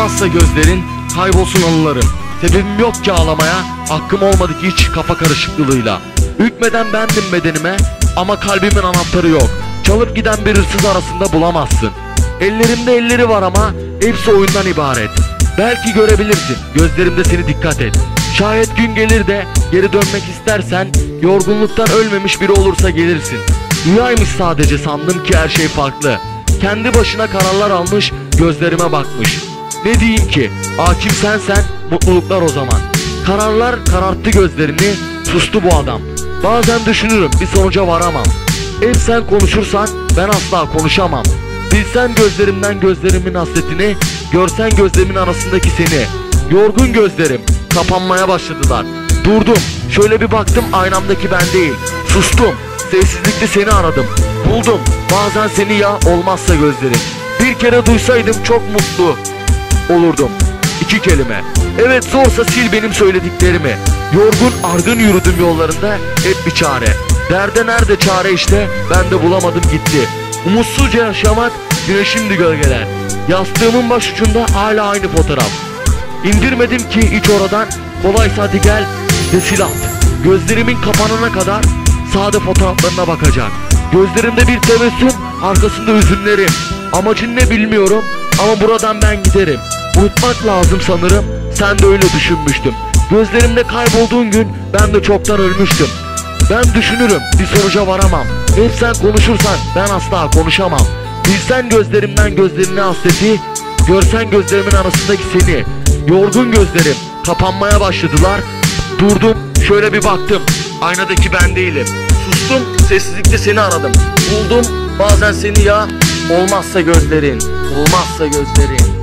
Olmazsa gözlerin, kaybolsun anıların. Sebebim yok ki ağlamaya, hakkım olmadı ki hiç kafa karışıklığıyla. Hükmeden bendim bedenime ama kalbimin anahtarı yok. Çalıp giden bir hırsız arasında bulamazsın. Ellerimde elleri var ama hepsi oyundan ibaret. Belki görebilirsin, gözlerimde seni dikkat et. Şayet gün gelir de geri dönmek istersen, yorgunluktan ölmemiş biri olursa gelirsin. Rüyaymış sadece sandım ki her şey farklı. Kendi başına kararlar almış, gözlerime bakmış. Ne diyeyim ki? Hakim sensen, mutluluklar o zaman. Kararlar kararttı gözlerini, sustu bu adam. Bazen düşünürüm, bir sonuca varamam. Hep sen konuşursan, ben asla konuşamam. Bilsen gözlerimden gözlerimin hasretini, görsen gözlerimin arasındaki seni. Yorgun gözlerim, kapanmaya başladılar. Durdum, şöyle bir baktım aynamdaki ben değil. Sustum, sessizlikte seni aradım. Buldum, bazen seni ya olmazsa gözlerim. Bir kere duysaydım çok mutlu olurdum. İki kelime. Evet zorsa sil benim söylediklerimi. Yorgun argın yürüdüm yollarında hep bir çare. Derde nerede çare işte ben de bulamadım gitti. Umutsuzca yaşamak güneşimdi gölgeler. Yastığımın baş ucunda hala aynı fotoğraf. İndirmedim ki hiç oradan kolaysa hadi gel de sil at. Gözlerimin kapanana kadar sade fotoğraflarına bakacak. Gözlerimde bir tebessüm arkasında üzümlerim. Amacın ne bilmiyorum ama buradan ben giderim. Unutmak lazım sanırım sen de öyle düşünmüştüm. Gözlerimde kaybolduğun gün ben de çoktan ölmüştüm. Ben düşünürüm bir sonuca varamam. Hep sen konuşursan ben asla konuşamam. Bilsen gözlerimden gözlerine hasreti, görsen gözlerimin arasındaki seni. Yorgun gözlerim kapanmaya başladılar. Durdum şöyle bir baktım. Aynadaki ben değilim. Sustum sessizlikte seni aradım. Buldum bazen seni ya. Olmazsa gözlerin, olmazsa gözlerin.